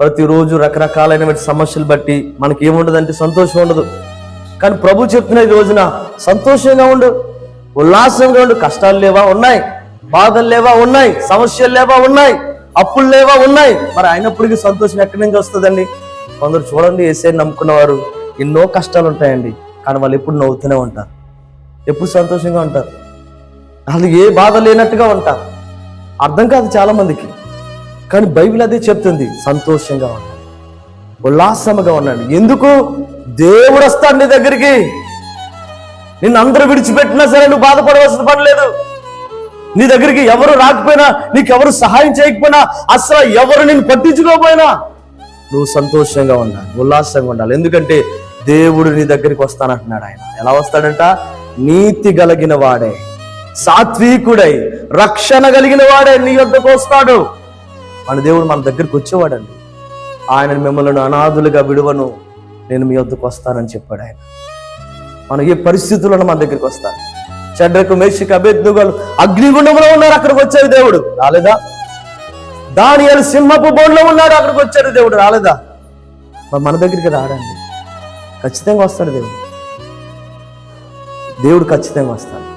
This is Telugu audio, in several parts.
ప్రతిరోజు రకరకాలైన సమస్యలు బట్టి మనకి ఏముండదంటే సంతోషం ఉండదు. కానీ ప్రభు చెప్తున్న ఈ రోజున సంతోషంగా ఉండు ఉల్లాసంగా ఉండు. కష్టాలు లేవా ఉన్నాయి బాధలు లేవా ఉన్నాయి సమస్యలు లేవా ఉన్నాయి అప్పులు లేవా ఉన్నాయి. మరి అయినప్పటికీ సంతోషం ఎక్కడి నుంచి వస్తుందండి? కొందరు చూడండి ఏసై నమ్ముకున్నవారు ఎన్నో కష్టాలు ఉంటాయండి. కానీ వాళ్ళు ఎప్పుడు నవ్వుతూనే ఉంటారు. ఎప్పుడు సంతోషంగా ఉంటారు. అసలు ఏ బాధ లేనట్టుగా ఉంటారు. అర్థం కాదు చాలా మందికి కానీ బైబిల్ అదే చెప్తుంది సంతోషంగా ఉండండి ఉల్లాసముగా ఉండండి ఎందుకు? దేవుడు వస్తాడు నీ దగ్గరికి. నిన్ను అందరూ విడిచిపెట్టినా సరే నువ్వు బాధపడవలసిన పని లేదు. నీ దగ్గరికి ఎవరు రాకపోయినా నీకెవరు సహాయం చేయకపోయినా అసలు ఎవరు నిన్ను పట్టించుకోకపోయినా నువ్వు సంతోషంగా ఉండాలి ఉల్లాసంగా ఉండాలి. ఎందుకంటే దేవుడు నీ దగ్గరికి వస్తానంటున్నాడు ఆయన. ఎలా వస్తాడంట? నీతి కలిగిన వాడే సాత్వికుడై రక్షణ కలిగిన వాడే నీ వద్దకు వస్తాడు. మన దేవుడు మన దగ్గరికి వచ్చేవాడండి. ఆయన మిమ్మల్ని అనాథులుగా విడువను నేను మీ వద్దకు వస్తానని చెప్పాడు ఆయన. మన ఏ పరిస్థితుల్లో మన దగ్గరికి వస్తాను. చెడ్రకు మేషికి అభ్యర్థులు అగ్నిగుండంలో ఉన్నారు అక్కడికి వచ్చారు దేవుడు. రాలేదా? దానియాలు సింహపు బోన్లో ఉన్నాడు అక్కడికి వచ్చాడు దేవుడు. రాలేదా? మరి మన దగ్గరికి రాడండి. ఖచ్చితంగా వస్తాడు దేవుడు. దేవుడు ఖచ్చితంగా వస్తాడు.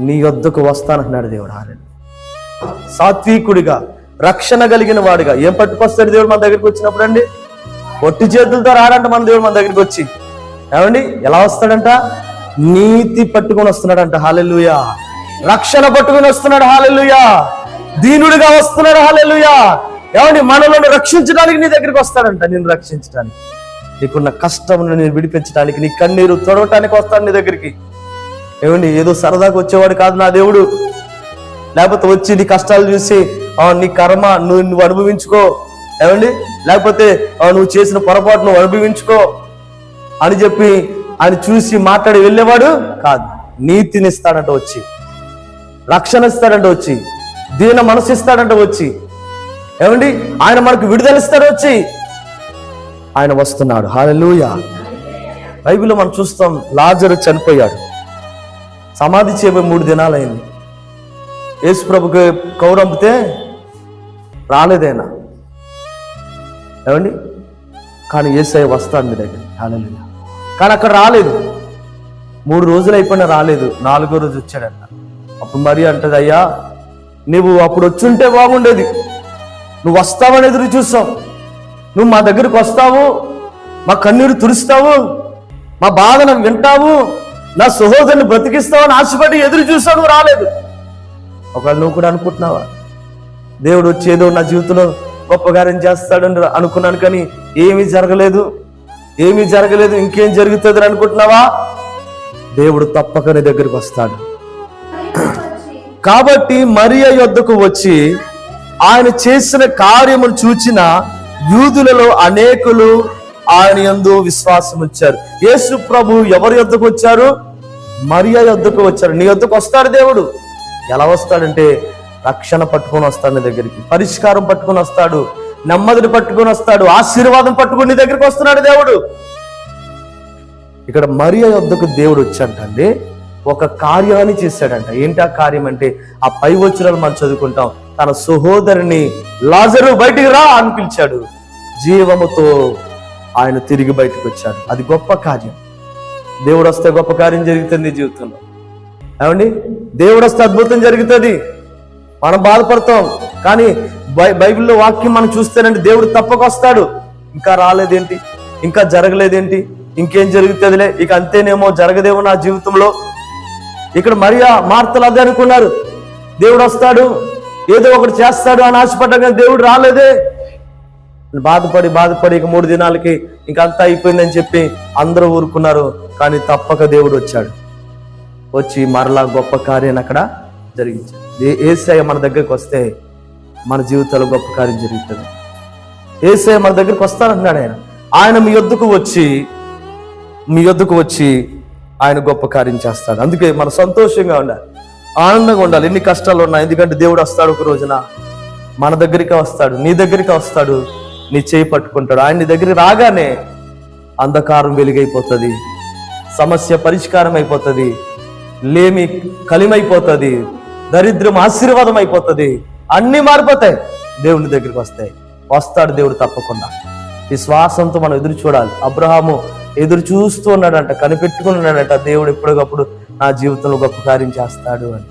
నీ వద్దకు వస్తానంటున్నాడు దేవుడు. ఆలయం సాత్వికుడిగా రక్షణ కలిగిన వాడిగా. ఏం పట్టుకొస్తాడు దేవుడు మన దగ్గరికి వచ్చినప్పుడు అండి? పొట్టి చేతులతో రాడంట మన దేవుడు మన దగ్గరికి వచ్చి. ఏమండి? ఎలా వస్తాడంట? నీతి పట్టుకొని వస్తున్నాడంట. హాలెలుయా రక్షణ పట్టుకొని వస్తున్నాడు. హాలెలుయా దీనుడిగా వస్తున్నాడు. హాలెలుయా ఏమండి? మనలను రక్షించడానికి నీ దగ్గరికి వస్తాడంట. నేను రక్షించడానికి. నీకున్న కష్టం నేను విడిపించడానికి నీ కన్నీరు తొడవటానికి వస్తాడు నీ దగ్గరికి. ఏమండి? ఏదో సరదాగా వచ్చేవాడు కాదు నా దేవుడు. లేకపోతే వచ్చి నీ కష్టాలు చూసి నీ కర్మ నువ్వు నువ్వు అనుభవించుకో. ఏమండి? లేకపోతే నువ్వు చేసిన పొరపాటు నువ్వు అనుభవించుకో అని చెప్పి ఆయన చూసి మాట్లాడి వెళ్ళేవాడు కాదు. నీతిని ఇస్తాడంట వచ్చి. రక్షణ ఇస్తాడంట వచ్చి. దీన మనసు ఇస్తాడంట వచ్చి. ఏమండి? ఆయన మనకు విడుదలిస్తాడు వచ్చి. ఆయన వస్తున్నాడు. హాలూయ బైబిల్లో మనం చూస్తాం లాజరు చనిపోయాడు. సమాధి చేయబోయి మూడు దినాలైంది. యేసు ప్రభుకి కౌరంపితే రాలేదేనా? ఏమండి? కానీ ఏసఐ వస్తాడు మీ దగ్గర రాలేదు కానీ అక్కడ రాలేదు. మూడు రోజులు అయిపోయినా రాలేదు. నాలుగో రోజు వచ్చాడంట. అప్పుడు మరి అంటది అయ్యా నువ్వు అప్పుడు వచ్చుంటే బాగుండేది. నువ్వు వస్తావని ఎదురు చూస్తావు నువ్వు మా దగ్గరికి వస్తావు. మా కన్నీరు తుడుస్తావు. మా బాధను వింటావు. నా సహోదరుని అని ఆశపడి ఎదురు చూస్తావు నువ్వు రాలేదు. ఒకవేళ నువ్వు కూడా అనుకుంటున్నావా? దేవుడు వచ్చేదో నా జీవితంలో గొప్ప కార్యం చేస్తాడని అనుకున్నాను కానీ ఏమీ జరగలేదు. ఏమీ జరగలేదు. ఇంకేం జరుగుతుంది అనుకుంటున్నావా? దేవుడు తప్పక నీ దగ్గరికి వస్తాడు. కాబట్టి మరియ యొద్దకు వచ్చి ఆయన చేసిన కార్యమును చూచిన యూదులలో అనేకులు ఆయన యందు విశ్వాసం వచ్చారు యేసు ప్రభు ఎవరి యొద్దకు వచ్చారు? మరియ యొద్దకు వచ్చారు. నీ యొద్దకు వస్తాడు దేవుడు. ఎలా వస్తాడంటే రక్షణ పట్టుకొని వస్తాడు నీ దగ్గరికి. పరిష్కారం పట్టుకొని వస్తాడు. నెమ్మదిని పట్టుకొని వస్తాడు. ఆశీర్వాదం పట్టుకుని నీ దగ్గరికి వస్తున్నాడు దేవుడు. ఇక్కడ మరియ యొద్దకు దేవుడు వచ్చాడండి ఒక కార్యాన్ని చేశాడంట. ఏంటి ఆ కార్యం అంటే ఆ పై వచ్చినాలు మనం చదువుకుంటాం. తన సహోదరుని లాజరు బయటికి రా అని పిలిచాడు. జీవముతో ఆయన తిరిగి బయటకు వచ్చాడు. అది గొప్ప కార్యం. దేవుడు వస్తే గొప్ప కార్యం జరుగుతుంది జీవితంలో. ఏమండి? దేవుడు వస్తే అద్భుతం జరుగుతుంది. మనం బాధపడతాం. కానీ బై బైబిల్లో వాక్యం మనం చూస్తేనండి దేవుడు తప్పక వస్తాడు. ఇంకా రాలేదేంటి? ఇంకా జరగలేదేంటి? ఇంకేం జరుగుతుందిలే? ఇక అంతేనేమో జరగదేమో నా జీవితంలో. ఇక్కడ మరియా మార్తలు అదే అనుకున్నారు. దేవుడు వస్తాడు. ఏదో ఒకటి చేస్తాడు అని ఆశపడ్డా కానీ దేవుడు రాలేదే. బాధపడి బాధపడి ఇక మూడు దినాలకి ఇంక అంతా అయిపోయిందని చెప్పి అందరూ ఊరుకున్నారు. కానీ తప్పక దేవుడు వచ్చాడు. వచ్చి మరలా గొప్ప కార్యాన్ని అక్కడ జరిగించాడు ఏ- మన దగ్గరికి వస్తే మన జీవితంలో గొప్ప కార్యం జరుగుతుంది. ఏసయ్య మన దగ్గరికి వస్తానంటున్నాడు ఆయన. ఆయన మీ యొద్దకు వచ్చి మీ యొద్దకు వచ్చి ఆయన గొప్ప కార్యం చేస్తాడు. అందుకే మన సంతోషంగా ఉండాలి. ఆనందంగా ఉండాలి. ఎన్ని కష్టాలు ఉన్నాయి ఎందుకంటే దేవుడు వస్తాడు ఒక రోజున. మన దగ్గరికి వస్తాడు. నీ దగ్గరికి వస్తాడు. నీ చేయి పట్టుకుంటాడు. ఆయన నీ దగ్గరికి రాగానే అంధకారం వెలుగైపోతుంది. సమస్య పరిష్కారం అయిపోతుంది లేమి కలిమైపోతుంది. దరిద్రం ఆశీర్వాదం అయిపోతుంది అన్ని మారిపోతాయి. దేవుని దగ్గరికి వస్తాయి. వస్తాడు దేవుడు తప్పకుండా. విశ్వాసంతో మనం ఎదురు చూడాలి. అబ్రహాము ఎదురు చూస్తూ ఉన్నాడంట కనిపెట్టుకుని ఉన్నాడంట దేవుడు ఎప్పటికప్పుడు నా జీవితంలో గొప్ప కార్యం చేస్తాడు అని.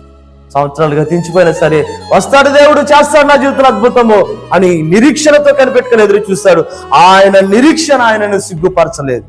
సంవత్సరాలు గతించిపోయినా సరే వస్తాడు దేవుడు చేస్తాడు నా జీవితంలో అద్భుతము అని నిరీక్షణతో కనిపెట్టుకుని ఎదురు చూస్తాడు ఆయన నిరీక్షణ ఆయనను సిగ్గుపరచలేదు.